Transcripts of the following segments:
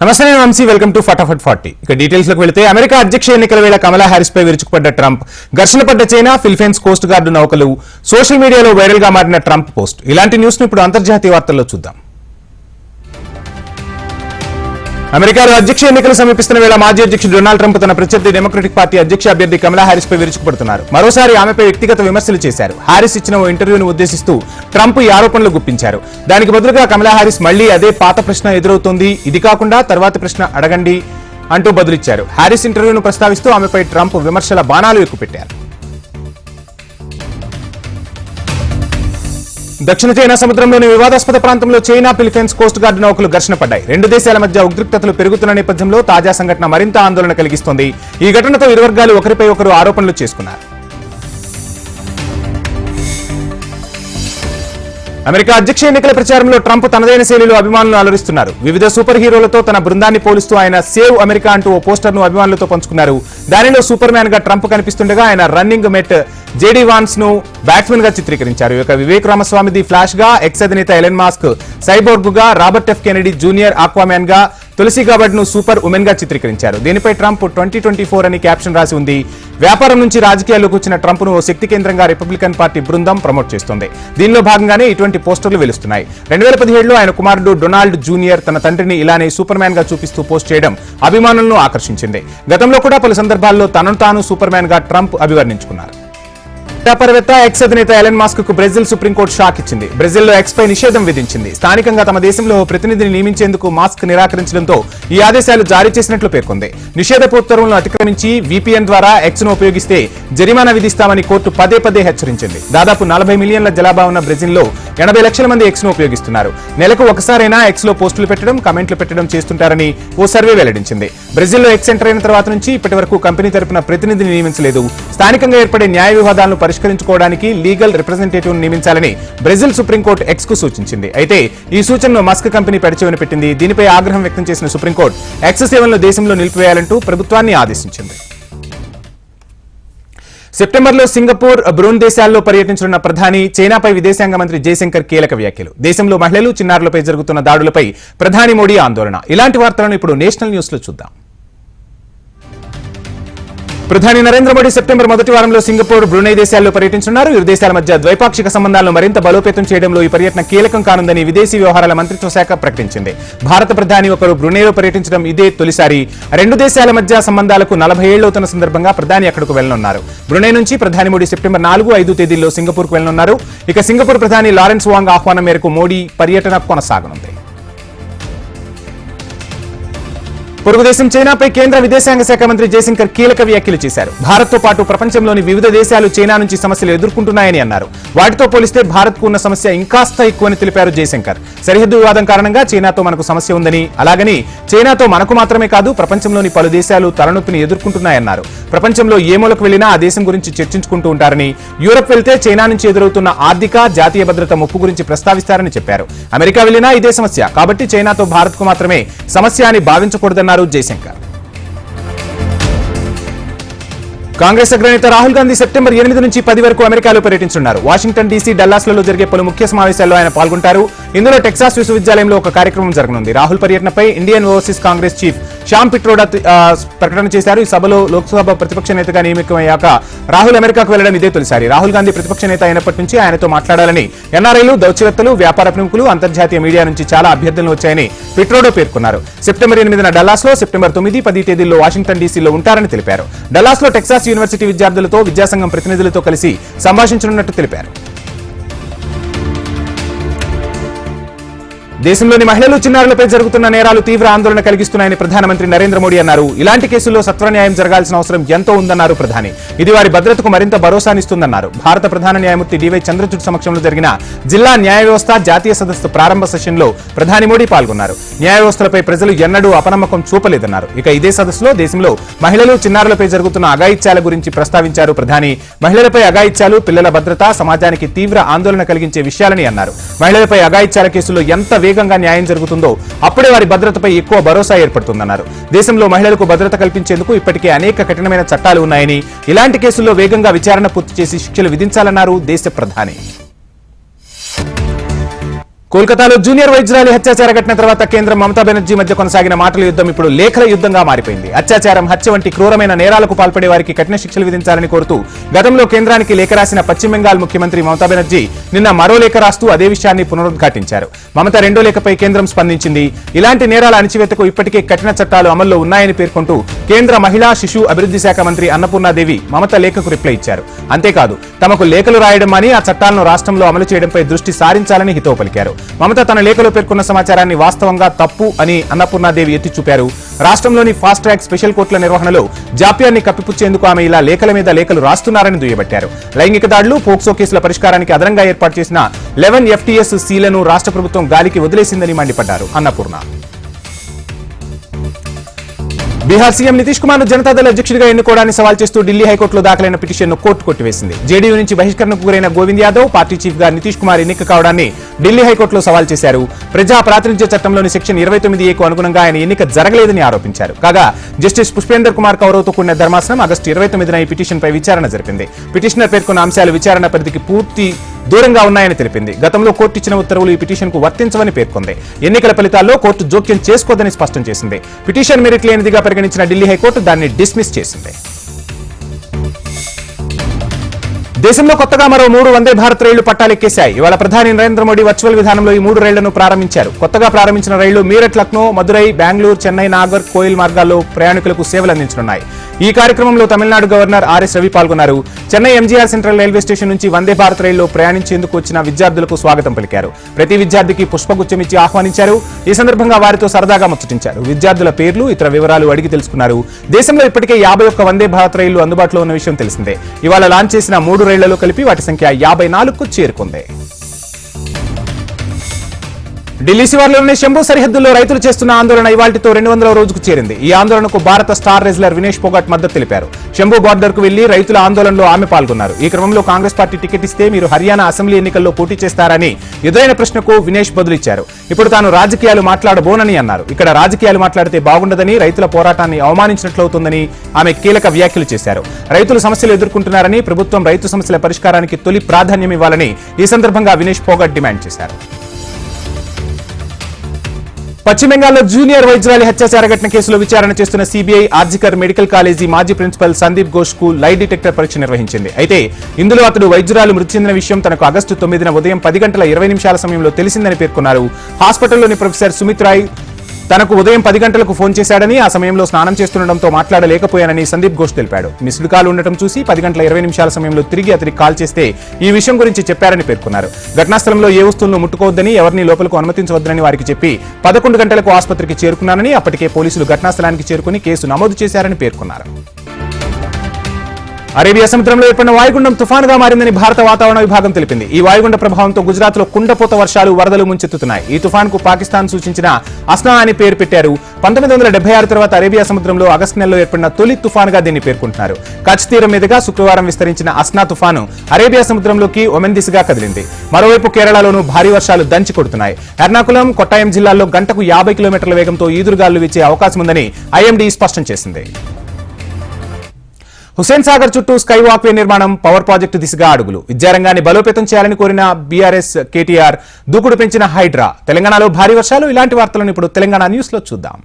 నమస్తే నేను Vamshi. Welcome to Fatafat forty ఇక డీటెయిల్స్లోకి వెళితే అమెరికా అధ్యక్ష ఎన్నికల వేళ కమలా హ్యారిస్ పై విరుచుకుపడ్డ ట్రంప్. ఘర్షణ పడ్డ చైనా ఫిలిపైన్స్ కోస్ట్ గార్డు నౌకలు సోషల్ మీడియాలో వైరల్గా మారిన ట్రంప్ పోస్ట్. ఇలాంటి న్యూస్ను ఇప్పుడు అంతర్జాతీయ వార్తల్లో చూద్దాం. అమెరికాలో అధ్యక్ష ఎన్నికలు సమీపిస్తున్న వేళ మాజీ అధ్యక్షుడు డొనాల్డ్ ట్రంప్ తన ప్రత్యర్థి డెమోక్రటిక్ పార్టీ అధ్యక్ష అభ్యర్థి కమలా హారిస్ పై విరుచుకుపడుతున్నారు. మరోసారి ఆమెపై వ్యక్తిగత విమర్శలు చేశారు. హారిస్ ఇచ్చిన ఓ ఇంటర్వ్యూను ఉద్దేశిస్తూ ట్రంప్ ఈ ఆరోపణలు గుప్పించారు. దానికి బదులుగా కమలా హారిస్ మళ్ళీ అదే పాత ప్రశ్న ఎదురవుతోంది. ఇది కాకుండా తర్వాత ప్రశ్న అడగండి అంటూ బదులిచ్చారు. హారిస్ ఇంటర్వ్యూను ప్రస్తావిస్తూ ఆమెపై ట్రంప్ విమర్శల బాణాలు ఎక్కుపెట్టారు. దక్షిణ చైనా సముద్రంలోని వివాదాస్పద ప్రాంతంలో చైనా ఫిలిపైన్స్ కోస్ట్ గార్డ్ నౌకలు ఘర్షణ పడ్డాయి. రెండు దేశాల మధ్య ఉద్రిక్తతలు పెరుగుతున్న నేపథ్యంలో తాజా సంఘటన మరింత ఆందోళన కలిగిస్తోంది. ఈ ఘటనతో ఇరు వర్గాలు ఒకరిపై ఒకరు ఆరోపణలు చేసుకున్నారు. అమెరికా అధ్యక్ష ఎన్నికల ప్రచారంలో ట్రంప్ తనదైన శైలిలో అభిమానులను అలరిస్తున్నారు. వివిధ సూపర్ హీరోలతో తన బృందాన్ని పోలుస్తూ ఆయన సేవ్ అమెరికా అంటూ ఓ పోస్టర్ను అభిమానులతో పంచుకున్నారు. దానిలో సూపర్ మ్యాన్గా ట్రంప్ కనిపిస్తుండగా ఆయన రన్నింగ్ మెట్ జేడీ వాన్స్ను బ్యాట్స్మెన్గా చిత్రీకరించారు. ఇక వివేక్ రామస్వామిది ఫ్లాష్గా ఎక్స్ అధినేత ఎలెన్ మాస్క్ సైబోర్గ్గా రాబర్ట్ ఎఫ్ కెనడీ జూనియర్ ఆక్వామ్యాన్గా తులసి గాబడ్ను సూపర్ ఉమెన్గా చిత్రీకరించారు. దీనిపై ట్రంప్ ట్వంటీ ట్వంటీ ఫోర్ అని క్యాప్షన్ రాసి ఉంది. వ్యాపారం నుంచి రాజకీయాల్లోకి వచ్చిన ట్రంప్ను ఓ శక్తి కేంద్రంగా రిపబ్లికన్ పార్టీ బృందం ప్రమోట్ చేస్తోంది. దీనిలో భాగంగానే ఇటువంటి పోస్టర్లు వెలుస్తున్నాయి. రెండు వేల పదిహేడులో ఆయన కుమారుడు డొనాల్డ్ జూనియర్ తన తండ్రిని ఇలానే సూపర్ మ్యాన్గా చూపిస్తూ పోస్ట్ చేయడం అభిమానులను ఆకర్షించింది. గతంలో కూడా పలు సందర్భాల్లో తనను తాను సూపర్ మ్యాన్గా ట్రంప్ అభివర్ణించుకున్నారు. వ్యాపారవేత్త ఎక్స్ అధినేత ఎలన్ మాస్క్కు బ్రెజిల్ సుప్రీంకోర్టు షాక్ ఇచ్చింది. బ్రెజిల్లో ఎక్స్ పై నిషేధం విధించింది. స్థానికంగా తమ దేశంలో ప్రతినిధిని నియమించేందుకు మాస్క్ నిరాకరించడంతో ఈ ఆదేశాలు జారీ చేసినట్లు పేర్కొంది. నిషేధపు ఉత్తర్వులను అతిక్రమించి విపిఎన్ ద్వారా ఎక్స్ను ఉపయోగిస్తే జరిమానా విధిస్తామని కోర్టు పదే పదే హెచ్చరించింది. దాదాపు నలభై మిలియన్ల జనాభా ఉన్న బ్రెజిల్లో ఎనభై లక్షల మంది ఎక్స్ను ఉపయోగిస్తున్నారు. నెలకు ఒకసారైనా ఎక్స్లో పోస్టులు పెట్టడం కమెంట్లు పెట్టడం చేస్తుంటారని ఓ సర్వే వెల్లడించింది. బ్రెజిల్లో ఎక్స్ ఎంటర్ అయిన తర్వాత నుంచి ఇప్పటి వరకు కంపెనీ తరపున ప్రతినిధిని నియమించలేదు. స్థానికంగా ఏర్పడే న్యాయ వివాదాలను పరిష్కరించుకోవడానికి లీగల్ రిప్రజెంటేటివ్ నియమించాలని బ్రెజిల్ సుప్రీంకోర్టు ఎక్స్కు సూచించింది. అయితే ఈ సూచనను మస్క్ కంపెనీ పెడచెవిన పెట్టింది. దీనిపై ఆగ్రహం వ్యక్తం చేసిన సుప్రీంకోర్టు ఎక్స్ సేవలను దేశంలో నిలిపివేయాలంటూ ప్రభుత్వాన్ని ఆదేశించింది. సెప్టెంబర్లో సింగపూర్ బ్రూన్ దేశాల్లో పర్యటించనున్న ప్రధాని చైనాపై విదేశాంగ మంత్రి జయశంకర్ కీలక వ్యాఖ్యలు. దేశంలో మహిళలు చిన్నారులపై జరుగుతున్న దాడులపై ప్రధాని మోడీ ఆందోళన. ఇలాంటి వార్తలను ఇప్పుడు నేషనల్ న్యూస్లో చూద్దాం. ప్రధాని నరేంద్ర మోడీ సెప్టెంబర్ మొదటి వారంలో సింగపూర్ బ్రునై దేశాల్లో పర్యటించనున్నారు. ఇరు దేశాల మధ్య ద్వైపాక్షిక సంబంధాలను మరింత బలోపేతం చేయడంలో ఈ పర్యటన కీలకం కానుందని విదేశీ వ్యవహారాల మంత్రిత్వ శాఖ ప్రకటించింది. భారత ప్రధాని ఒకరు బ్రునైలో పర్యటించడం ఇదే తొలిసారి. రెండు దేశాల మధ్య సంబంధాలకు నలభై ఏళ్ళవుతున్న సందర్భంగా ప్రధాని అక్కడకు వెళ్ళనున్నారు బ్రునై నుంచి ప్రధాని మోడీ సెప్టెంబర్ నాలుగు ఐదు తేదీల్లో సింగపూర్కు వెళ్ళనున్నారు ఇక సింగపూర్ ప్రధాని లారెన్స్ వాంగ్ ఆహ్వానం మేరకు మోడీ పర్యటన కొనసాగనుంది. పొరుగుదేశం చైనాపై కేంద్ర విదేశాంగ శాఖ మంత్రి జయశంకర్ కీలక వ్యాఖ్యలు చేశారు. భారత్తో పాటు ప్రపంచంలోని వివిధ దేశాలు చైనా నుంచి సమస్యలు ఎదుర్కొంటున్నాయని అన్నారు. వాటితో పోలిస్తే భారత్కు ఉన్న సమస్య ఇంకాస్త ఎక్కువని తెలిపారు జయశంకర్. సరిహద్దు వివాదం కారణంగా చైనాతో మనకు సమస్య ఉందని అలాగని చైనాతో మనకు మాత్రమే కాదు ప్రపంచంలోని పలు దేశాలు తలనొప్పిని ఎదుర్కొంటున్నాయన్నారు. ప్రపంచంలో ఏ మూలకు వెళ్ళినా ఆ దేశం గురించి చర్చించుకుంటూ ఉంటారని యూరప్ వెళ్తే చైనా నుంచి ఎదురవుతున్న ఆర్థిక జాతీయ భద్రత ముప్పు గురించి ప్రస్తావిస్తారని చెప్పారు. అమెరికా వెళ్ళినా ఇదే సమస్య. కాబట్టి చైనాతో భారత్కు మాత్రమే సమస్య అని భావించకూడదన్నారు జయశంకర్. కాంగ్రెస్ అగ్రనేత రాహుల్ గాంధీ సెప్టెంబర్ ఎనిమిది నుంచి పది వరకు అమెరికాలో పర్యటించనున్నారు. వాషింగ్టన్ డీసీ డల్లాస్లలో జరిగే పలు ముఖ్య సమావేశాల్లో ఆయన పాల్గొంటారు. ఇందులో టెక్సాస్ విశ్వవిద్యాలయంలో ఒక కార్యక్రమం జరగనుంది. రాహుల్ పర్యటనపై Indian overseas Congress chief Sam Pitroda ప్రకటన చేశారు. ఈ సభలో లోక్సభ ప్రతిపక్ష నేతగా నియమికమయ్యాక రాహుల్ అమెరికాకు వెళ్ళడం ఇదే తొలిసారి. రాహుల్ గాంధీ ప్రతిపక్ష నేత అయినప్పటి నుంచి ఆయనతో మాట్లాడాలని ఎన్ఆర్ఐలు దౌత్యవేత్తలు వ్యాపార ప్రముఖులు అంతర్జాతీయ మీడియా నుంచి చాలా అభ్యర్థనలు వచ్చాయని పిట్రోడో పేర్కొన్నారు. సెప్టెంబర్ ఎనిమిదిన డల్లాస్లో సెప్టెంబర్ తొమ్మిది పది తేదీల్లో వాషింగ్టన్ డీసీలో ఉంటారని తెలిపారు. డల్లాస్లో టెక్సాస్ యూనివర్సిటీ విద్యార్థులతో విద్యాసంఘం ప్రతినిధులతో కలిసి సంభాషించనున్నట్టు తెలిపారు. దేశంలోని మహిళలు చిన్నారులపై జరుగుతున్న నేరాలు తీవ్ర ఆందోళన కలిగిస్తున్నాయని ప్రధానమంత్రి నరేంద్ర మోడీ అన్నారు. ఇలాంటి కేసుల్లో సత్వన్యాయం జరగాల్సిన అవసరం ఎంతో ఉందన్నారు ప్రధాని. ఇది వారి భద్రతకు మరింత భరోసానిస్తుందన్నారు. భారత ప్రధాన న్యాయమూర్తి డివై చంద్రచూడ్ సమక్షంలో జరిగిన జిల్లా న్యాయ వ్యవస్థ జాతీయ సదస్సు ప్రారంభ సెషన్లో ప్రధాని మోడీ పాల్గొన్నారు. న్యాయ వ్యవస్థలపై ప్రజలు ఎన్నడూ అపనమ్మకం చూపలేదన్నారు. ఇక ఇదే సదస్సులో దేశంలో మహిళలు చిన్నారులపై జరుగుతున్న అఘాయిత్యాల గురించి ప్రస్తావించారు ప్రధాని. మహిళలపై అఘాయిత్యాలు పిల్లల భద్రత సమాజానికి తీవ్ర ఆందోళన కలిగించే విషయాలని అన్నారు. మహిళలపై అఘాయిత్యాల కేసులో ఎంత వేగ వేగంగా న్యాయం జరుగుతుందో అప్పుడే వారి భద్రతపై ఎక్కువ భరోసా ఏర్పడుతుందన్నారు. దేశంలో మహిళలకు భద్రత కల్పించేందుకు ఇప్పటికే అనేక కఠినమైన చట్టాలు ఉన్నాయని ఇలాంటి కేసుల్లో వేగంగా విచారణ పూర్తి చేసి శిక్షలు విధించాలన్నారు దేశ ప్రధాని. కోల్కతాలో జూనియర్ వైద్యురాలి అత్యాచార ఘటన తర్వాత కేంద్రం మమతా బెనర్జీ మధ్య కొనసాగిన మాటల యుద్ధం ఇప్పుడు లేఖల యుద్ధంగా మారిపోయింది. అత్యాచారం హత్య వంటి క్రూరమైన నేరాలకు పాల్పడే వారికి కఠిన శిక్షలు విధించాలని కోరుతూ గతంలో కేంద్రానికి లేఖ రాసిన పశ్చిమ బెంగాల్ ముఖ్యమంత్రి మమతా బెనర్జీ నిన్న మరో లేఖ రాస్తూ అదే విషయాన్ని పునరుద్ఘాటించారు. మమత రెండో లేఖపై కేంద్రం స్పందించింది. ఇలాంటి నేరాల అణచివేతకు ఇప్పటికే కఠిన చట్టాలు అమల్లో ఉన్నాయని పేర్కొంటూ కేంద్ర మహిళా శిశు అభివృద్ధి శాఖ మంత్రి అన్నపూర్ణాదేవి మమత లేఖకు రిప్లై ఇచ్చారు. అంతేకాదు తమకు లేఖలు రాయడం అని ఆ చట్టాలను రాష్ట్రంలో అమలు చేయడంపై దృష్టి సారించాలని హితవు పలికారు మమత తన లేఖలో పేర్కొన్న సమాచారాన్ని వాస్తవంగా తప్పు అని అన్నపూర్ణాదేవి ఎత్తి చూపారు రాష్ట్రంలోని ఫాస్ట్ ట్రాక్ స్పెషల్ కోర్టుల నిర్వహణలో జాప్యాన్ని కప్పిపుచ్చేందుకు ఆమె ఇలా లేఖల మీద లేఖలు రాస్తున్నారని దుయ్యబట్టారు. లైంగిక దాడులు పోక్సో కేసుల పరిష్కారానికి అదనంగా ఏర్పాటు చేసిన లెవెన్ ఎఫ్టీఎస్ సీలను రాష్ట్ర ప్రభుత్వం గాలికి వదిలేసిందని మండిపడ్డారు అన్నపూర్ణ. బీహార్ సీఎం నితీష్ కుమార్ను జనతాదళ అధ్యక్షుడిగా ఎన్నుకోవడాన్ని సవాల్ చేస్తూ ఢిల్లీ హైకోర్టులో దాఖలైన పిటిషన్ను కోర్టు కొట్టివేసింది. జేడీయూ నుంచి బహిష్కరణకు గురైన గోవింద్ యాదవ్ పార్టీ చీఫ్గా నితీష్ కుమార్ ఎన్నిక కావడాన్ని ఢిల్లీ హైకోర్టులో సవాల్ చేశారు. ప్రజా ప్రాతినిధ్య చట్టంలోని సెక్షన్ ఇరవై తొమ్మిది ఏకు అనుగుణంగా ఆయన ఎన్నిక జరగలేదని ఆరోపించారు. కాగా జస్టిస్ పుష్పేందర్ కుమార్ కౌరవ్తో కూడిన ధర్మాసనం ఆగస్టు ఇరవై తొమ్మిదిన ఈ పిటిషన్పై విచారణ జరిపింది. పిటిషనర్ పేర్కొన్న అంశాలు విచారణ పరిధికి పూర్తి దూరంగా ఉన్నాయని తెలిపింది. గతంలో కోర్టు ఇచ్చిన ఉత్తర్వులు ఈ పిటిషన్కు వర్తించవని పేర్కొంది. ఎన్నికల ఫలితాల్లో కోర్టు జోక్యం చేసుకోదని స్పష్టం చేసింది. పిటిషన్ మెరిట్ లేనిదిగా పరిగణించిన ఢిల్లీ హైకోర్టు దాన్ని డిస్మిస్ చేసింది. దేశంలో కొత్తగా మరో మూడు వందే భారత్ రైళ్ళు పట్టాలెక్కేశాయి ఇవాళ ప్రధాని నరేంద్ర మోడీ వర్చువల్ విధానంలో ఈ మూడు రైళ్ళను ప్రారంభించారు. కొత్తగా ప్రారంభించిన రైళ్ళు మీరట్ లక్నో మదురై బెంగళూరు చెన్నై నాగర్ కోయిల్ మార్గాల్లో ప్రయాణికులకు సేవలు అందించనున్నాయి. ఈ కార్యక్రమంలో తమిళనాడు గవర్నర్ ఆర్ఎస్ రవి పాల్గొన్నారు. Chennai MGR central railway station నుంచి వందే భారత్ రైల్లో ప్రయాణించేందుకు వచ్చిన విద్యార్థులకు స్వాగతం పలికారు. ప్రతి విద్యార్థికి పుష్పగుచ్చం ఇచ్చి ఆహ్వానించారు. ఈ సందర్భంగా వారితో సరదాగా ముచ్చటించారు. విద్యార్థుల పేర్లు ఇతర వివరాలు అడిగి తెలుసుకున్నారు. దేశంలో ఇప్పటికే యాభై ఒక్క వందే భారత్ రైళ్ళు అందుబాటులో ఉన్న విషయం తెలిసిందే. ఇవాళ లాంచ్ చేసిన మూడు రైళ్ళలో కలిపి వాటి సంఖ్య యాభై నాలుగుకు చేరుకుంది. ఢిల్లీ శివార్లోని శంభు సరిహద్దుల్లో రైతులు చేస్తున్న ఆందోళన ఇవాళతో రెండు వందల రోజుకు చేరింది. ఈ ఆందోళనకు భారత స్టార్ రెజ్లర్ వినేష్ పోగాట్ మద్దతు తెలిపారు. శంభు బార్డర్కు వెళ్ళి రైతుల ఆందోళనలో ఆమె పాల్గొన్నారు. ఈ క్రమంలో కాంగ్రెస్ పార్టీ టికెట్ ఇస్తే మీరు హర్యానా అసెంబ్లీ ఎన్నికల్లో పోటీ చేస్తారని ఎదురైన ప్రశ్నకు వినేష్ బదులిచ్చారు. ఇప్పుడు తాను రాజకీయాలు మాట్లాడబోనని అన్నారు. ఇక్కడ రాజకీయాలు మాట్లాడితే బాగుండదని రైతుల పోరాటాన్ని అవమానించినట్లవుతుందని ఆమె కీలక వ్యాఖ్యలు చేశారు. రైతులు సమస్యలు ఎదుర్కొంటున్నారని ప్రభుత్వం రైతు సమస్యల పరిష్కారానికి తొలి ప్రాధాన్యం ఇవ్వాలని ఈ సందర్భంగా వినేష్ పోగట్ డిమాండ్ చేశారు. పశ్చిమ బెంగాల్లో జూనియర్ వైద్యురాలి హత్యాచార ఘటన కేసులో విచారణ చేస్తున్న సిబిఐ ఆర్జికర్ మెడికల్ కాలేజీ మాజీ ప్రిన్సిపల్ సందీప్ ఘోష్కు లై డిటెక్టర్ పరీక్ష నిర్వహించింది. అయితే ఇందులో అతడు వైద్యురాలు మృతి చెందిన విషయం తనకు ఆగస్టు తొమ్మిదిన ఉదయం పది గంటల ఇరవై నిమిషాల సమయంలో తెలిసిందని పేర్కొన్నారు. హాస్పిటల్లోని ప్రొఫెసర్ సుమిత్ రాయ్ తనకు ఉదయం పది గంటలకు ఫోన్ చేశాడని ఆ సమయంలో స్నానం చేస్తుండటంతో మాట్లాడలేకపోయానని సందీప్ ఘోష్ తెలిపాడు. మిస్డ్ కాల్ ఉండటం చూసి పది గంటల ఇరవై నిమిషాల సమయంలో తిరిగి అతనికి కాల్ చేస్తే ఈ విషయం గురించి చెప్పారని పేర్కొన్నారు. ఘటనా స్థలంలో ఏ వస్తువులను ముట్టుకోవద్దని ఎవరిని లోపలకు అనుమతించవద్దని వారికి చెప్పి పదకొండు గంటలకు ఆసుపత్రికి చేరుకున్నానని అప్పటికే పోలీసులు ఘటనా స్థలానికి చేరుకుని కేసు నమోదు చేశారని పేర్కొన్నారు. అరేబియా సముద్రంలో ఏర్పడిన వాయుగుండం తుఫానుగా మారిందని భారత వాతావరణ విభాగం తెలిపింది. ఈ వాయుగుండ ప్రభావంతో గుజరాత్లో కుండపోత వర్షాలు వరదలు ముంచెత్తుతున్నాయి. ఈ తుఫాన్కు పాకిస్తాన్ సూచించిన అస్నా అని పేరు పెట్టారు. పంతొమ్మిది వందల డెబ్బై ఆరు తర్వాత అరేబియా సముద్రంలో ఆగస్టు నెలలో ఏర్పడిన తొలి తుఫాన్గా దీన్ని పేర్కొంటున్నారు. కచ్ తీరం మీదుగా శుక్రవారం విస్తరించిన అస్నా తుఫాను అరేబియా సముద్రంలోకి ఒమెన్ దిశగా కదిలింది. మరోవైపు కేరళలోనూ భారీ వర్షాలు దంచి కొడుతున్నాయి. ఎర్నాకుళం కొట్టాయం జిల్లాల్లో గంటకు యాభై కిలోమీటర్ల వేగంతో ఈదురుగాలు వీచే అవకాశం ఉందని ఐఎండీ స్పష్టం చేసింది. హుసేన్ సాగర్ చుట్టూ స్కై వాక్వే నిర్మాణం పవర్ ప్రాజెక్టు దిశగా అడుగులు. విద్యారంగాన్ని బలోపేతం చేయాలని కోరిన బీఆర్ఎస్ కేటీఆర్ దూకుడు పెంచిన హైడ్రా. తెలంగాణలో భారీ వర్షాలు ఇలాంటి వార్తలను ఇప్పుడు తెలంగాణ న్యూస్లో చూద్దాం.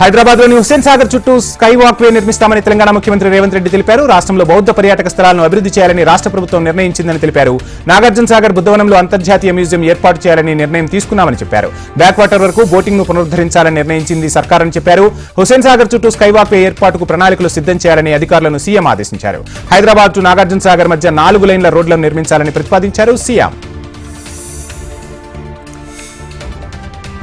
హైదరాబాద్లోని హుస్సేన్ సాగర్ చుట్టూ స్కై వాక్వే నిర్మిస్తామని తెలంగాణ ముఖ్యమంత్రి రేవంత్ రెడ్డి తెలిపారు. రాష్ట్రంలో బౌద్ధ పర్యాటక స్థలాలను అభివృద్ధి చేయాలని రాష్ట్ర ప్రభుత్వం నిర్ణయించిందని తెలిపారు. నాగార్జున సాగర్ బుద్ధవనంలో అంతర్జాతీయ మ్యూజియం ఏర్పాటు చేయాలని నిర్ణయం తీసుకున్నామని చెప్పారు. బ్యాక్ వాటర్ వరకు బోటింగ్ను పునరుద్ధరించాలని నిర్ణయించింది సర్కారని చెప్పారు. హుస్సేన్ సాగర్ చుట్టూ స్కై వాక్వే ఏర్పాటుకు ప్రణాళికలు సిద్ధం చేయాలని అధికారులను సీఎం ఆదేశించారు. హైదరాబాద్ టు నాగార్జున సాగర్ మధ్య నాలుగు లైన్ల రోడ్లను నిర్మించాలని ప్రతిపాదించారు సీఎం.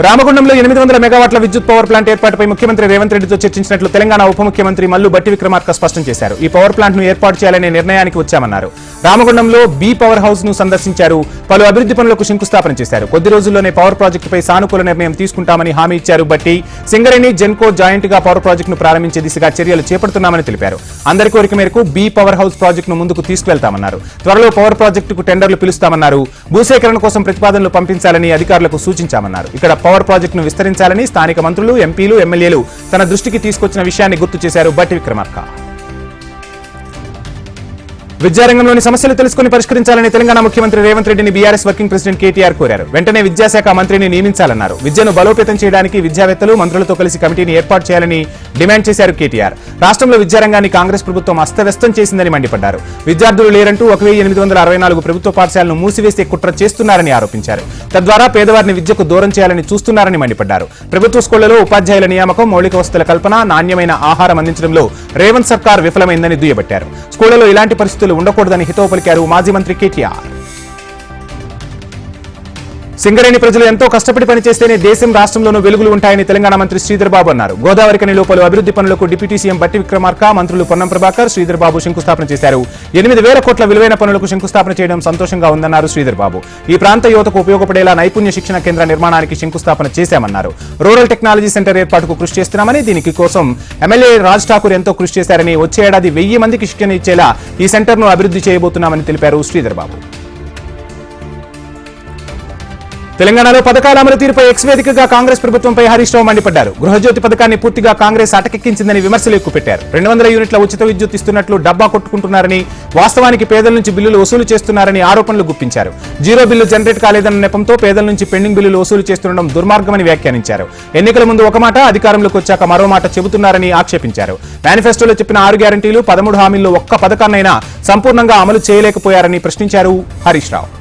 రామగుండంలో ఎనిమిది వందల మెగావాట్ల విద్యుత్ పవర్ ప్లాంట్ ఏర్పాటుపై ముఖ్యమంత్రి రేవంత్ రెడ్డితో చర్చించినట్లు తెలంగాణ ఉప ముఖ్యమంత్రి మల్లు బట్టి విక్రమార్క స్పష్టం చేశారు. ఈ పవర్ ప్లాంట్ను ఏర్పాటు చేయాలనే నిర్ణయానికి వచ్చామన్నారు. రామగుండంలో బి పవర్ హౌస్ను సందర్శించారు. పలు అభివృద్ధి పనులకు శంకుస్థాపన చేశారు. కొద్ది రోజుల్లోనే పవర్ ప్రాజెక్టుపై సానుకూల నిర్ణయం తీసుకుంటామని హామీ ఇచ్చారు బట్టి సింగరేణి జెన్కో జాయింట్గా పవర్ ప్రాజెక్టును ప్రారంభించే దిశగా చర్యలు చేపడుతున్నామని తెలిపారు. అందరి కోరిక మేరకు బి పవర్ హౌస్ ప్రాజెక్టును ముందుకు తీసుకువెళ్తామన్నారు. త్వరలో పవర్ ప్రాజెక్టుకు టెండర్లు పిలుస్తామన్నారు. భూసేకరణ కోసం ప్రతిపాదనలు పంపించాలని అధికారులకు సూచించామన్నారు. ఇక్కడ పవర్ ప్రాజెక్టును విస్తరించాలని స్థానిక మంత్రులు ఎంపీలు ఎమ్మెల్యేలు తన దృష్టికి తీసుకొచ్చిన విషయాన్ని గుర్తు చేశారు బట్టి విక్రమార్క. విద్యారంగంలోని సమస్యలు తెలుసుకుని పరిష్కరించాలని తెలంగాణ ముఖ్యమంత్రి రేవంత్ రెడ్డిని బీఆర్ఎస్ వర్కింగ్ ప్రెసిడెంట్ కేటీఆర్ కోరారు. వెంటనే విద్యాశాఖ మంత్రిని నియమించాలన్నారు. విద్యను బలోపేతం చేయడానికి విద్యావేత్తలు మంత్రులతో కలిసి కమిటీని ఏర్పాటు చేయాలని డిమాండ్ చేశారు కేటీఆర్. రాష్ట్రంలో విద్యారంగాన్ని కాంగ్రెస్ ప్రభుత్వం అస్తవ్యస్తం చేసిందని మండిపడ్డారు. విద్యార్థులు లేరంటూ ఒక ఎనిమిది వందల అరవై నాలుగు ప్రభుత్వ పాఠశాలను మూసివేసే కుట్ర చేస్తున్నారని ఆరోపించారు. తద్వారా పేదవారిని విద్యకు దూరం చేయాలని చూస్తున్నారని మండిపడ్డారు. ప్రభుత్వ స్కూళ్ళలో ఉపాధ్యాయుల నియామకం మౌలిక వసతుల కల్పన నాణ్యమైన ఆహారం అందించడంలో రేవంత్ సర్కార్ విఫలమైందని దుయ్యబట్టారు. స్కూళ్ళలో ఇలాంటి పరిస్థితులు ఉండకూడదని హితవు పలికారు మాజీ మంత్రి కేటీఆర్. సింగరేణి ప్రజలు ఎంతో కష్టపడి పనిచేస్తేనే దేశం రాష్ట్రంలోనూ వెలుగులు ఉంటాయని తెలంగాణ మంత్రి శ్రీధర్ బాబు అన్నారు. గోదావరి కనిలో పలు అభివృద్ధి పనులకు డిప్యూటీ సీఎం బట్టి విక్రమార్క మంత్రులు పొన్నం ప్రభాకర్ శ్రీధర్ బాబు శంకుస్థాపన చేశారు. ఎనిమిది వేల కోట్ల విలువైన పనులకు శంకుస్థాపన చేయడం సంతోషంగా ఉందన్నారు శ్రీధర్ బాబు. ఈ ప్రాంత యువతకు ఉపయోగపడేలా నైపుణ్య శిక్షణ కేంద్ర నిర్మాణానికి శంకుస్థాపన చేశామన్నారు. రూరల్ టెక్నాలజీ సెంటర్ ఏర్పాటుకు కృషి చేస్తున్నామని దీనికి కోసం ఎమ్మెల్యే రాజ్ ఠాకూర్ ఎంతో కృషి చేశారని వచ్చే ఏడాది వెయ్యి మందికి శిక్షణ ఇచ్చేలా ఈ సెంటర్ను అభివృద్ధి చేయబోతున్నామని తెలిపారు శ్రీధర్ బాబు. తెలంగాణలో పథకాల అమలు తీరుపై ఎక్స్ వేదికగా కాంగ్రెస్ ప్రభుత్వంపై హరీష్ రావు మండిపడ్డారు. గృహజ్యోతి పథకాన్ని పూర్తిగా కాంగ్రెస్ అటకెక్కించిందని విమర్శలు ఎక్కుపెట్టారు. రెండు వందల యూనిట్ల ఉచిత విద్యుత్ ఇస్తున్నట్లు డబ్బా కొట్టుకుంటున్నారని వాస్తవానికి పేదల నుంచి బిల్లులు వసూలు చేస్తున్నారని ఆరోపణలు గుప్పించారు. జీరో బిల్లు జనరేట్ కాలేదన్న నెపంతో పేదల నుంచి పెండింగ్ బిల్లులు వసూలు చేస్తుండడం దుర్మార్గమని వ్యాఖ్యానించారు. ఎన్నికల ముందు ఒక మాట అధికారంలోకి వచ్చాక మరో మాట చెబుతున్నారని ఆక్షేపించారు. మేనిఫెస్టోలో చెప్పిన ఆరు గ్యారంటీలు పదమూడు హామీల్లో ఒక్క పథకాన్నైనా సంపూర్ణంగా అమలు చేయలేకపోయారని ప్రశ్నించారు హరీష్ రావు.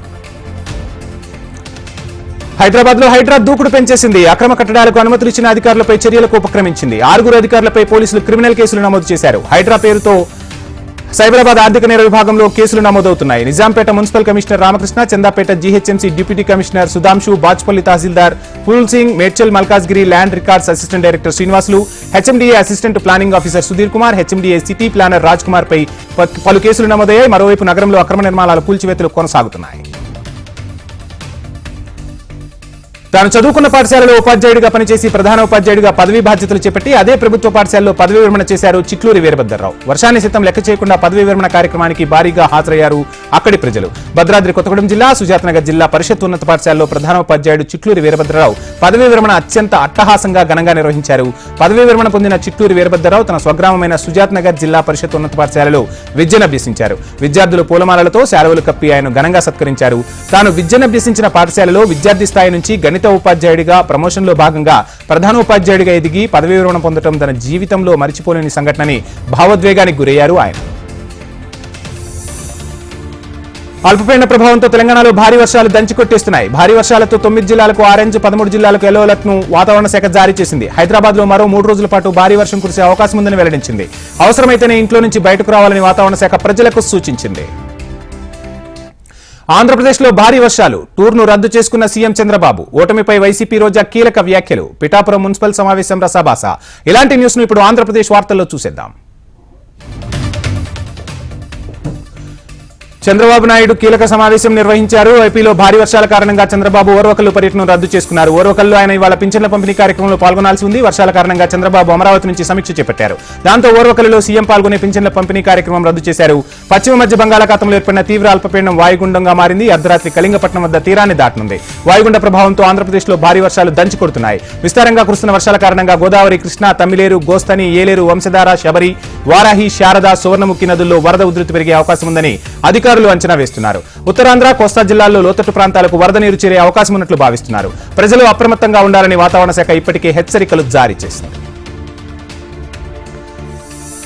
హైదరాబాద్లో హైడ్రా దూకుడు పెంచేసింది. అక్రమ కట్టడాలకు అనుమతులు ఇచ్చిన అధికారులపై చర్యలకు ఉపక్రమించింది. ఆరుగురు అధికారులపై పోలీసులు క్రిమినల్ కేసులు నమోదు చేశారు. హైడ్రా పేరుతో సైబరాబాద్ ఆర్థిక నేర విభాగంలో కేసులు నమోదవుతున్నాయి. Nizampet municipal commissioner Ramakrishna Chandapet GHMC deputy commissioner Sudhanshu Bajpalli tahsildar Pool Singh Medchal Malkajgiri land records assistant director Srinivasulu HMDA assistant planning officer Sudheer Kumar HMDA city planner Raj Kumar పై ప- పలు కేసులు నమోదయ్యాయి. మరోవైపు నగరంలో అక్రమ నిర్మాణాల కూల్చివేతలు కొనసాగుతున్నాయి. తాను చదువుకున్న పాఠశాలలో ఉపాధ్యాయుడిగా పనిచేసి ప్రధాన ఉపాధ్యాయుడిగా పదవీ బాధ్యతలు చేపట్టి అదే ప్రభుత్వ పాఠశాలలో పదవీ విరమణ చేశారు చిట్లూరి వీరభద్రరావు. వర్షాన్ని సిద్ధం లెక్క చేయకుండా పదవీ విరమణ కార్యక్రమానికి భారీగా హాజరయ్యారు అక్కడి ప్రజలు. భద్రాద్రి కొత్తగూడెం జిల్లా సుజాతనగర్ జిల్లా పరిషత్ ఉన్నత పాఠశాలలో ప్రధాన ఉపాధ్యాయుడు చిట్లూరి వీరభద్రరావు పదవీ విరమణ అత్యంత అట్టహాసంగా ఘనంగా నిర్వహించారు. పదవీ విరమణ పొందిన చిట్లూరి వీరభద్రరావు తన స్వగ్రామమైన సుజాతనగర్ జిల్లా పరిషత్ ఉన్నత పాఠశాలలో విద్యనభ్యసించారు విద్యార్థులు పూలమాలలతో శాలువలు కప్పి ఆయన ఘనంగా సత్కరించారు. తాను విద్యనభ్యసించిన పాఠశాలలో విద్యార్థి స్థాయి నుంచి గణిత ఉపాధ్యాయుడిగా ప్రమోషన్లో భాగంగా ప్రధాన ఉపాధ్యాయుడిగా ఎదిగి పదవీ విరమణ పొందడం తన జీవితంలో మరిచిపోలేని సంఘటనని భావోద్వేగానికి గురయ్యారు ఆయన. అల్పపీడన ప్రభావంతో తెలంగాణలో భారీ వర్షాలు దంచి కొట్టేస్తున్నాయి. భారీ వర్షాలతో తొమ్మిది జిల్లాలకు ఆరెంజ్ పదమూడు జిల్లాలకు ఎల్లో అలర్ట్ను వాతావరణ శాఖ జారీ చేసింది. హైదరాబాద్లో మరో మూడు రోజుల పాటు భారీ వర్షం కురిసే అవకాశం ఉందని వెల్లడించింది. అవసరమైతేనే ఇంట్లో నుంచి బయటకు రావాలని వాతావరణ శాఖ ప్రజలకు సూచించింది. ఆంధ్రప్రదేశ్లో భారీ వర్షాలు. టూర్ను రద్దు చేసుకున్న సీఎం చంద్రబాబు. ఓటమిపై వైసీపీ రోజా కీలక వ్యాఖ్యలు. పిఠాపురం మున్సిపల్ సమావేశం రసాబాస ఇలాంటి న్యూస్ను ఇప్పుడు ఆంధ్రప్రదేశ్ వార్తల్లో చూసేద్దాం. చంద్రబాబు నాయుడు కీలక సమావేశం నిర్వహించారు. ఏపీలో భారీ వర్షాల కారణంగా చంద్రబాబు ఓర్వకల్లు పర్యటన రద్దు చేసుకున్నారు. ఓర్వకల్లు ఆయన ఇవాళ పింఛన్ల పంపిణీ కార్యక్రమంలో పాల్గొనాల్సి ఉంది. వర్షాల కారణంగా చంద్రబాబు అమరావతి నుంచి సమీక్ష చేపట్టారు. దాంతో ఓర్వకల్లులో సీఎం పాల్గొనే పింఛన్ల పంపిణీ కార్యక్రమం రద్దు చేశారు. పశ్చిమ మధ్య బంగాళాఖాతంలో ఏర్పడిన తీవ్ర అల్పపీడనం వాయుగుండంగా మారింది. అర్ధరాత్రి కళింగపట్నం వద్ద తీరాన్ని దాటనుంది. వాయుగుండ ప్రభావంతో ఆంధ్రప్రదేశ్లో భారీ వర్షాలు దంచి కొడుతున్నాయి. విస్తారంగా కురుస్తున్న వర్షాల కారణంగా గోదావరి కృష్ణా తమిళేరు గోస్తని ఏలేరు వంశధార శబరి వారాహి శారద సువర్ణముఖి నదుల్లో వరద ఉధృతి పెరిగే అవకాశం ఉందని అధికారులు అంచనా వేస్తున్నారు. ఉత్తరాంధ్ర కోస్తా జిల్లాల్లో లోతట్టు ప్రాంతాలకు వరద నీరు చేరే అవకాశం ఉన్నట్లు భావిస్తున్నారు. ప్రజలు అప్రమత్తంగా ఉండాలని వాతావరణ శాఖ ఇప్పటికే హెచ్చరికలు జారీ చేసింది.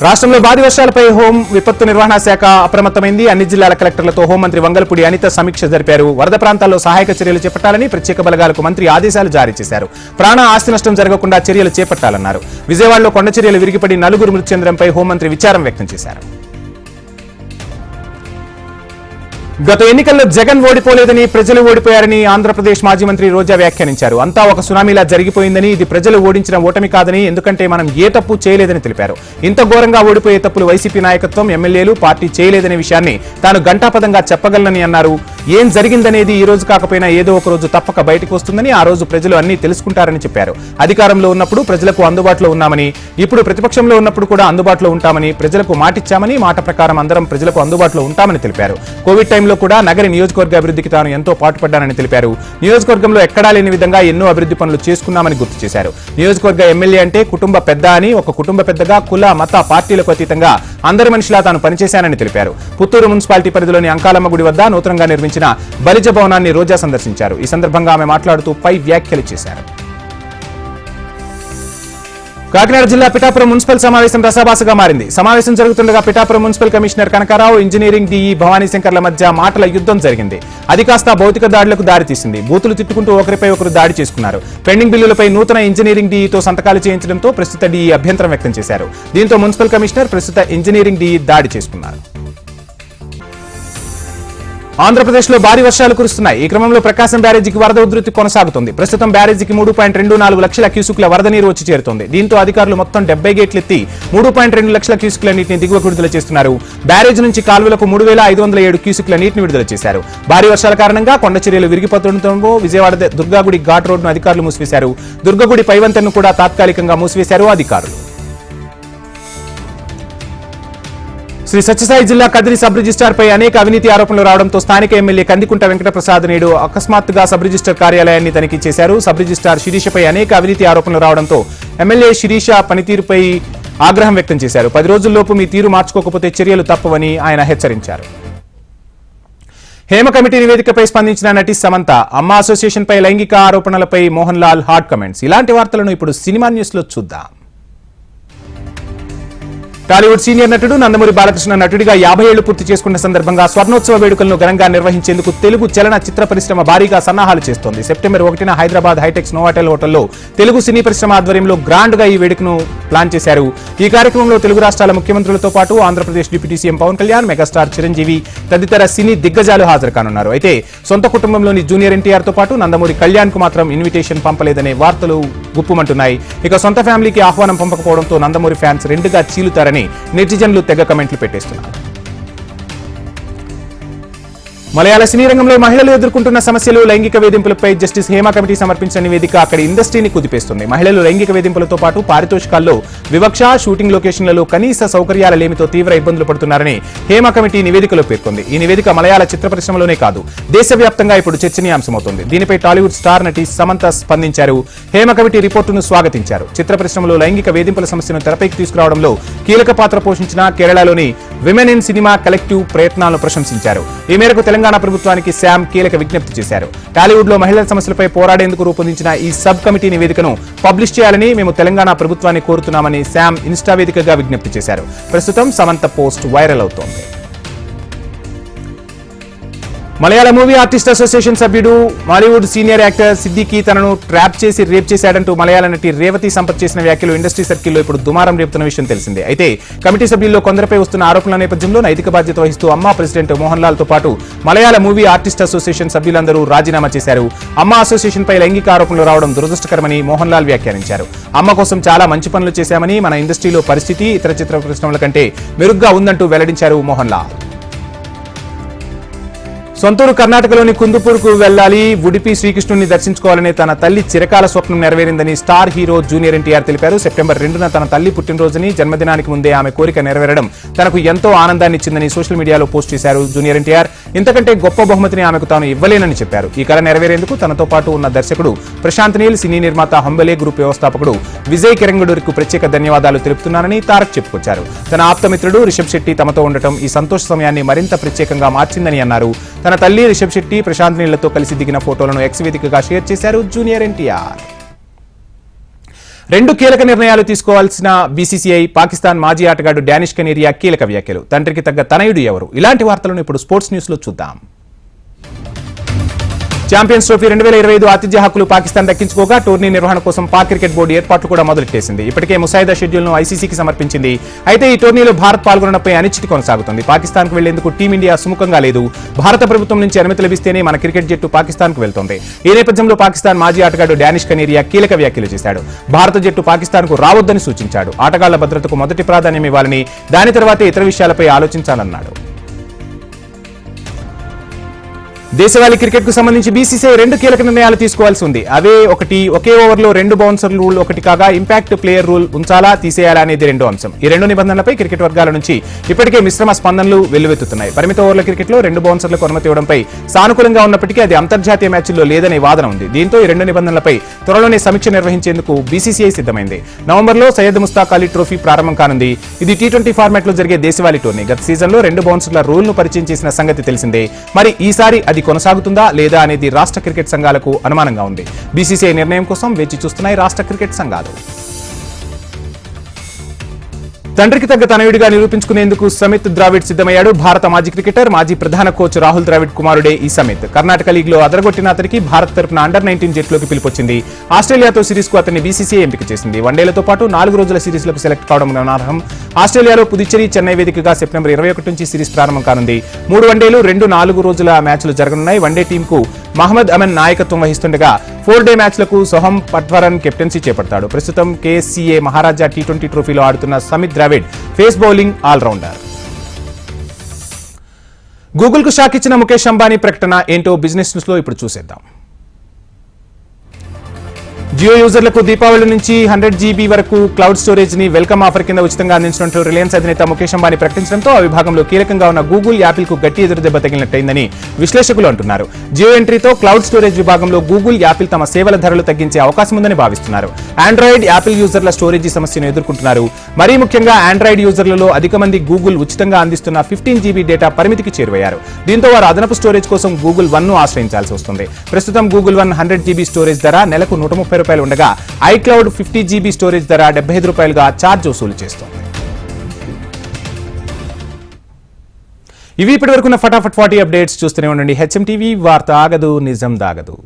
రాష్ట్రంలో భారీ వర్షాలపై హోం విపత్తు నిర్వహణ శాఖ అప్రమత్తమైంది. అన్ని జిల్లాల కలెక్టర్లతో హోంమంత్రి వంగలపూడి అనిత సమీక్ష జరిపారు. వరద ప్రాంతాల్లో సహాయక చర్యలు చేపట్టాలని ప్రత్యేక బలగాలకు మంత్రి ఆదేశాలు జారీ చేశారు. ప్రాణ ఆస్తి నష్టం జరగకుండా చర్యలు చేపట్టాలన్నారు. విజయవాడలో కొండ చర్యలు విరిగిపడి నలుగురు మృతి చెందడంపై హోంమంత్రి విచారం వ్యక్తం చేశారు. గత ఎన్నికల్లో జగన్ ఓడిపోలేదని ప్రజలు ఓడిపోయారని ఆంధ్రప్రదేశ్ మాజీ మంత్రి రోజా వ్యాఖ్యానించారు. అంతా ఒక సునామీలా జరిగిపోయిందని ఇది ప్రజలు ఓడించిన ఓటమి కాదని ఎందుకంటే మనం ఏ తప్పు చేయలేదని తెలిపారు. ఇంత ఘోరంగా ఓడిపోయే తప్పులు వైసీపీ నాయకత్వం ఎమ్మెల్యేలు పార్టీ చేయలేదనే విషయాన్ని తాను గంటాపదంగా చెప్పగలనని అన్నారు. ఏం జరిగిందనేది ఈ రోజు కాకపోయినా ఏదో ఒక రోజు తప్పక బయటకు వస్తుందని ఆ రోజు ప్రజలు అన్ని తెలుసుకుంటారని చెప్పారు. అధికారంలో ఉన్నప్పుడు ప్రజలకు అందుబాటులో ఉన్నామని ఇప్పుడు ప్రతిపక్షంలో ఉన్నప్పుడు కూడా అందుబాటులో ఉంటామని ప్రజలకు మాటిచ్చామని మాట ప్రకారం అందరం ప్రజలకు అందుబాటులో ఉంటామని తెలిపారు. కోవిడ్ టైంలో కూడా నగరి నియోజకవర్గ అభివృద్ధికి తాను ఎంతో పాటుపడ్డానని తెలిపారు. నియోజకవర్గంలో ఎక్కడా లేని విధంగా ఎన్నో అభివృద్ధి పనులు చేసుకున్నామని గుర్తు చేశారు. నియోజకవర్గ ఎమ్మెల్యే అంటే కుటుంబ పెద్ద అని ఒక కుటుంబ పెద్దగా కుల మత పార్టీలకు అతీతంగా అందరి మనిషిలా తాను పనిచేశానని తెలిపారు. పుత్తూరు మున్సిపాలిటీ పరిధిలోని అంకాలమ్మ గుడి వద్ద నూతనంగా నిర్మించిన బలిజ భవనాన్ని రోజా సందర్శించారు. ఈ సందర్భంగా ఆమె మాట్లాడుతూ పై వ్యాఖ్యలు చేశారు. కాకినాడ జిల్లా పిఠాపురం మున్సిపల్ సమావేశం రసాభాసగా మారింది. సమావేశం జరుగుతుండగా Pithapuram municipal commissioner Kanakarao engineering DE Bhavani శంకర్ల మధ్య మాటల యుద్ధం జరిగింది. అది కాస్త భౌతిక దాడులకు దారితీసింది బూతులు తిట్టుకుంటూ ఒకరిపై ఒకరు దాడి చేసుకున్నారు. పెండింగ్ బిల్లులపై నూతన ఇంజనీరింగ్ డిఈతో సంతకాలు చేయించడంతో ప్రస్తుత డిఈ అభ్యంతరం వ్యక్తం చేశారు. దీంతో మున్సిపల్ కమిషనర్ ప్రస్తుత ఇంజనీరింగ్ డిఈ దాడి చేసుకున్నారు. ఆంధ్రప్రదేశ్లో భారీ వర్షాలు కురుస్తున్నాయి. ఈ క్రమంలో ప్రకాశం బ్యారేజీకి వరద ఉధృతి కొనసాగుతుంది. ప్రస్తుతం బ్యారేజీకి మూడు పాయింట్ రెండు నాలుగు లక్షల క్యూసుకుల వరద నీరు వచ్చి చేరుతోంది. దీంతో అధికారులు మొత్తం డెబ్బై గేట్లు ఎత్తి మూడు పాయింట్ రెండు లక్షల క్యూసుకుల నీటిని దిగువ విడుదల చేస్తున్నారు. బ్యారేజ్ నుంచి కాలువలకు మూడు వేల ఐదు వందల ఏడు క్యూసుకుల నీటిని విడుదల చేశారు. భారీ వర్షాల కారణంగా కొండ చర్యలు విరిగిపోతుండటంతో విజయవాడ దుర్గాగుడి ఘాట్ రోడ్డును అధికారులు మూసివేశారు. దుర్గగుడి పైవంతను కూడా తాత్కాలికంగా మూసివేశారు అధికారులు. శ్రీ సత్యసాయి జిల్లా కదిరి సబ్ రిజిస్టార్ పై అనేక అవినీతి ఆరోపణలు రావడంతో స్థానిక ఎమ్మెల్యే కందికుంట వెంకటప్రసాద్ నేడు అకస్మాత్తుగా సబ్ రిజిస్టర్ కార్యాలయాన్ని తనిఖీ చేశారు. సబ్ రిజిస్టార్ శిరీషపై అనేక అవినీతి ఆరోపణలు రావడంతో ఎమ్మెల్యే శిరీష పనితీరుపై ఆగ్రహం వ్యక్తం చేశారు. పది రోజుల్లోపు మీ తీరు మార్చుకోకపోతే చర్యలు తప్పవని ఆయన హెచ్చరించారు. హేమ కమిటీ నివేదికపై స్పందించిన నటి సమంత అమ్మ అసోసియేషన్ పై లైంగిక ఆరోపణలపై మోహన్ లాల్ హాట్ కమెంట్స్. ఇలాంటి వార్తలను ఇప్పుడు సినిమా న్యూస్లో చూద్దాం. టాలీవుడ్ సీనియర్ నటుడు నందమూరి బాలకృష్ణ నటుడిగా యాభై ఏళ్ళు పూర్తి చేసుకున్న సందర్భంగా స్వర్ణోత్సవ వేడుకలను ఘనంగా నిర్వహించేందుకు తెలుగు చలన చిత్ర పరిశ్రమ భారీగా సన్నాహాలు చేస్తోంది. సెప్టెంబర్ ఒకటిన హైదరాబాద్ హైటెక్స్ నోవాటెల్ హోటల్లో తెలుగు సినీ పరిశ్రమ ఆధ్వర్యంలో గ్రాండ్గా ఈ వేడుకను ప్లాన్ చేశారు. ఈ కార్యక్రమంలో తెలుగు రాష్ట్రాల ముఖ్యమంత్రులతో పాటు Andhra Pradesh deputy CM Pawan Kalyan megastar Chiranjeevi తదితర సినీ దిగ్గజాలు హాజరు కానున్నారు అయితే సొంత కుటుంబంలోని జూనియర్ ఎన్టీఆర్తో పాటు నందమూరి కళ్యాణ్కు మాత్రం ఇన్విటేషన్ పంపలేదనే వార్తలు గుప్పుమంటున్నాయి. ఇక సొంత ఫ్యామిలీకి ఆహ్వానం పంపకపోవడంతో నందమూరి ఫ్యాన్స్ రెండుగా చీలుతారని నెటిజన్లు తెగ కమెంట్లు పెట్టేస్తున్నారు. మలయాళ సినీ రంగంలో మహిళలు ఎదుర్కొంటున్న సమస్యలు లైంగిక వేధింపులపై జస్టిస్ హేమ కమిటీ సమర్పించిన నివేదిక అక్కడి ఇండస్ట్రీని కుదిపేస్తుంది. మహిళలు లైంగిక వేధింపులతో పాటు పారితోషికాల్లో వివక్ష షూటింగ్ లొకేషన్లలో కనీస సౌకర్యాల లేమితో తీవ్ర ఇబ్బందులు పడుతున్నారని హేమ కమిటీ నివేదికలో పేర్కొంది. ఈ నివేదిక మలయాళ చిత్ర పరిశ్రమలోనే కాదు దేశవ్యాప్తంగా ఇప్పుడు చర్చనీయాంశమవుతోంది. దీనిపై టాలీవుడ్ స్టార్ నటి సమంత స్పందించారు. హేమ కమిటీ రిపోర్టును స్వాగతించారు. చిత్ర పరిశ్రమలో లైంగిక వేధింపుల సమస్యను తెరపైకి తీసుకురావడంలో కీలక పాత్ర పోషించిన కేరళలోని విమెన్ ఇన్ సినిమా కలెక్టివ్ ప్రయత్నాలను ప్రశంసించారు. ఈ మేరకు తెలంగాణ ప్రభుత్వానికి శామ్ కీలక విజ్ఞప్తి చేశారు. టాలీవుడ్లో మహిళల సమస్యలపై పోరాడేందుకు రూపొందించిన ఈ సబ్ కమిటీ నివేదికను పబ్లిష్ చేయాలని మేము తెలంగాణ ప్రభుత్వాన్ని కోరుతున్నామని శామ్ ఇన్స్టా వేదికగా విజ్ఞప్తి చేశారు. ప్రస్తుతం సమంత పోస్ట్ వైరల్ అవుతోంది. మలయాళ మూవీ ఆర్టిస్ట్ అసోసియేషన్ సభ్యుడు బాలీవుడ్ సీనియర్ యాక్టర్ సిద్దికి తనను ట్రాప్ చేసి రేప్ చేశాడంటూ మలయాళ నటి రేవతి సంపత్ చేసిన వ్యాఖ్యలు ఇండస్ట్రీ సర్కిల్లో ఇప్పుడు దుమారం రేపుతున్న విషయం తెలిసిందే. అయితే కమిటీ సభ్యుల్లో కొందరిపై వస్తున్న ఆరోపణల నేపథ్యంలో నైతిక బాధ్యత వహిస్తూ అమ్మా ప్రెసిడెంట్ మోహన్ లాల్తో పాటు మలయాళ మూవీ ఆర్టిస్ట్ అసోసియేషన్ సభ్యులందరూ రాజీనామా చేశారు. అమ్మా అసోసియేషన్ పై లైంగిక ఆరోపణలు రావడం దురదృష్టకరమని మోహన్ లాల్ వ్యాఖ్యానించారు. అమ్మ కోసం చాలా మంచి పనులు చేశామని మన ఇండస్ట్రీలో పరిస్థితి ఇతర చిత్ర పరిశ్రమల కంటే మెరుగ్గా ఉందంటూ వెల్లడించారు మోహన్ లాల్. సొంతూరు కర్ణాటకలోని కుందుపూర్కు వెళ్ళాలి ఉడిపి శ్రీకృష్ణుని దర్శించుకోవాలనే తన తల్లి చిరకాల స్వప్నం నెరవేరిందని స్టార్ హీరో జూనియర్ ఎన్టీఆర్ తెలిపారు. సెప్టెంబర్ రెండున తన తల్లి పుట్టినరోజుని జన్మదినానికి ముందే ఆమె కోరిక నెరవేరడం తనకు ఎంతో ఆనందాన్ని ఇచ్చిందని సోషల్ మీడియాలో పోస్ట్ చేశారు జూనియర్ ఎన్టీఆర్. ఇంతకంటే గొప్ప బహుమతిని ఆమెకు తాను ఇవ్వలేనని చెప్పారు. ఈ కళ నెరవేరేందుకు తనతో పాటు ఉన్న దర్శకుడు ప్రశాంత్ నీల్ సినీ నిర్మాత హంబలే గ్రూప్ వ్యవస్థాపకుడు విజయ్ కిరంగడూరికి ప్రత్యేక ధన్యవాదాలు తెలుపుతున్నానని తారక్ చెప్పుకొచ్చారు. తన ఆప్తమిత్రుడు రిషబ్ శెట్టి తమతో ఉండటం ఈ సంతోష సమయాన్ని మరింత ప్రత్యేకంగా మార్చిందని అన్నారు. తన తల్లి రిషబ్ శెట్టి ప్రశాంత్ నీళ్ళతో కలిసి దిగిన ఫోటోలను ఎక్స్ వేదికగా షేర్ చేశారు జూనియర్ ఎన్టీఆర్. రెండు కీలక నిర్ణయాలు తీసుకోవాల్సిన బీసీసీఐ పాకిస్తాన్ మాజీ ఆటగాడు డానిష్ కనేరియా కీలక వ్యాఖ్యలు. తండ్రికి తగ్గ తనయుడు ఎవరు? ఇలాంటి వార్తలను ఇప్పుడు స్పోర్ట్స్ న్యూస్లో చూద్దాం. ఛాంపియన్స్ ట్రోఫీ రెండు వేల ఇరవై ఐదు ఆతిథ్య హక్కులు పాకిస్తాన్ దక్కించుకోగా టోర్నీ నిర్వహణ కోసం పాక్ క్రికెట్ బోర్డు ఏర్పాట్లు కూడా మొదలెట్టేసింది ఇప్పటికే ముసాయిదా షెడ్యూల్ను ఐసీసీకి సమర్పించింది. అయితే ఈ టోర్నీలో భారత్ పాల్గొనడంపై అనిశ్చితి కొనసాగుతుంది. పాకిస్తాన్కు వెళ్ళేందుకు టీమిండియా సుముఖంగా లేదు. భారత ప్రభుత్వం నుంచి అనుమతి లభిస్తేనే మన క్రికెట్ జట్టు పాకిస్తాన్కు వెళ్తోంది. ఈ నేపథ్యంలో పాకిస్తాన్ మాజీ ఆటగాడు డానిష్ కనేరియా కీలక వ్యాఖ్యలు చేశాడు. భారత జట్టు పాకిస్తాన్కు రావద్దని సూచించాడు. ఆటగాళ్ళ భద్రతకు మొదటి ప్రాధాన్యం ఇవ్వాలని దాని తర్వాతే ఇతర విషయాలపై ఆలోచించాలన్నాడు. దేశవాళీ క్రికెట్కు సంబంధించి బీసీసీఐ రెండు కీలక నిర్ణయాలు తీసుకోవాల్సి ఉంది. అవే ఒకటి ఒకే ఓవర్లో రెండు బౌన్సర్ రూల్ ఒకటి కాగా ఇంపాక్ట్ ప్లేయర్ రూల్ ఉంచాలా తీసేయాలా అనేది రెండో అంశం. ఈ రెండు నిబంధనలపై క్రికెట్ వర్గాల నుంచి ఇప్పటికే మిశ్రమ స్పందనలు వెల్లువెత్తుతున్నాయి. పరిమిత ఓవర్ల క్రికెట్లో రెండు బౌన్సర్లకు అనుమతి ఇవ్వడంపై సానుకూలంగా ఉన్నప్పటికీ అది అంతర్జాతీయ మ్యాచ్ల్లో లేదనే వాదన ఉంది. దీంతో ఈ రెండు నిబంధనలపై త్వరలోనే సమీక్ష నిర్వహించేందుకు బీసీసీఐ సిద్ధమైంది. నవంబర్లో సయ్యద్ ముస్తాక్ అలీ ట్రోఫీ ప్రారంభం కానుంది. ఇది టీ ట్వంటీ ఫార్మాట్లో జరిగే దేశవాళీ టోర్నీ. గత సీజన్లో రెండు బౌన్సర్ల రూల్ను పరిచయం చేసిన సంగతి తెలిసిందే. మరి ఈసారి అది కొనసాగుతుందా లేదా అనేది రాష్ట్ర క్రికెట్ సంఘాలకు అనుమానంగా ఉంది. బీసీసీఐ నిర్ణయం కోసం వేచి చూస్తున్నాయి రాష్ట్ర క్రికెట్ సంఘాలు. తండ్రికి తగ్గ తనయుడిగా నిరూపించుకునేందుకు సమిత్ ద్రావిడ్ సిద్ధమయ్యాడు. భారత మాజీ క్రికెటర్ మాజీ ప్రధాన కోచ్ రాహుల్ ద్రావిడ్ కుమారుడే ఈ సమిత్. కర్ణాటక లీగ్లో అదరగొట్టిన అతనికి భారత్ తరపున అండర్ నైన్టీన్ జట్లోకి పిలుపొచ్చింది. ఆస్ట్రేలియాతో సిరీస్కు అతన్ని బీసీసీఐ ఎంపిక చేసింది. వన్డేలతో పాటు నాలుగు రోజుల సిరీస్లకు సెలెక్ట్ కావడం గమనార్హం ఆస్ట్రేలియాలో పుదుచ్చేరి చెన్నై వేదికగా సెప్టెంబర్ ఇరవై ఒకటి నుంచి సిరీస్ ప్రారంభం కానుంది. మూడు వన్డేలు రెండు నాలుగు రోజుల మ్యాచ్లు జరగనున్నాయి. వన్డే టీంకు మహమ్మద్ అమన్ నాయకత్వం వహిస్తుండగా ఫోర్ డే మ్యాచ్లకు సొహం పట్వరన్ కెప్టెన్సీ చేపడతాడు. ప్రస్తుతం కేఎస్సీఏ మహారాజా టీ ట్వంటీ ట్రోఫీలో ఆడుతున్న Samit Dravid pace bowling all rounder. గూగుల్కు shock ఇచ్చిన ముఖేష్ అంబానీ ప్రకటన ఏంటో బిజినెస్ న్యూస్లో ఇప్పుడు చూసేద్దాం. జియో యూజర్లకు దీపావళి నుంచి హండ్రెడ్ జీబీ వరకు క్లౌడ్ స్టోరేజ్ని వెల్కమ్ ఆఫర్ కింద ఉచితంగా అందించినట్లు రిలయన్స్ అధినేత ముఖేష్ అంబానీ ప్రకటించడంతో ఆ విభాగంలో కీలకంగా ఉన్న గూగుల్ యాపిల్కు గట్టి ఎదురు దెబ్బ తగిలినట్టయిందని విశ్లేషకులు అంటున్నారు. జియో ఎంట్రీతో క్లౌడ్ స్టోరేజ్ విభాగంలో గూగుల్ యాపిల్ తమ సేవల ధరలు తగ్గించే అవకాశం ఉందని భావిస్తున్నారు. ఆండ్రాయిడ్ యాపిల్ యూజర్ల స్టోరేజీ సమస్యను ఎదుర్కొంటున్నారు. మరీ ముఖ్యంగా ఆండ్రాయిడ్ యూజర్లలో అధిక మంది గూగుల్ ఉచితంగా అందిస్తున్న ఫిఫ్టీన్ జీబీ డేటా పరిమితికి చేరువయ్యారు. దీంతో వారు అదనపు స్టోరేజ్ కోసం గూగుల్ వన్ను ఆశ్రయించాల్సి వస్తుంది. ప్రస్తుతం Google one hundred GB storage ధర నెలకు నూట ముప్పై రూపాయలు ఉండగా ఐక్లౌడ్ ఫిఫ్టీ జీబీ స్టోరేజ్ ధర డెబ్బై ఐదు రూపాయలుగా ఛార్జ్ వసూలు చేస్తోంది. ఇవి ఇప్పటి వరకున్న ఫటాఫట్ ఫార్టీ అప్డేట్స్ చూస్తూనే ఉండండి. హెచ్ఎం టీవీ వార్త ఆగదు నిజం దాగదు.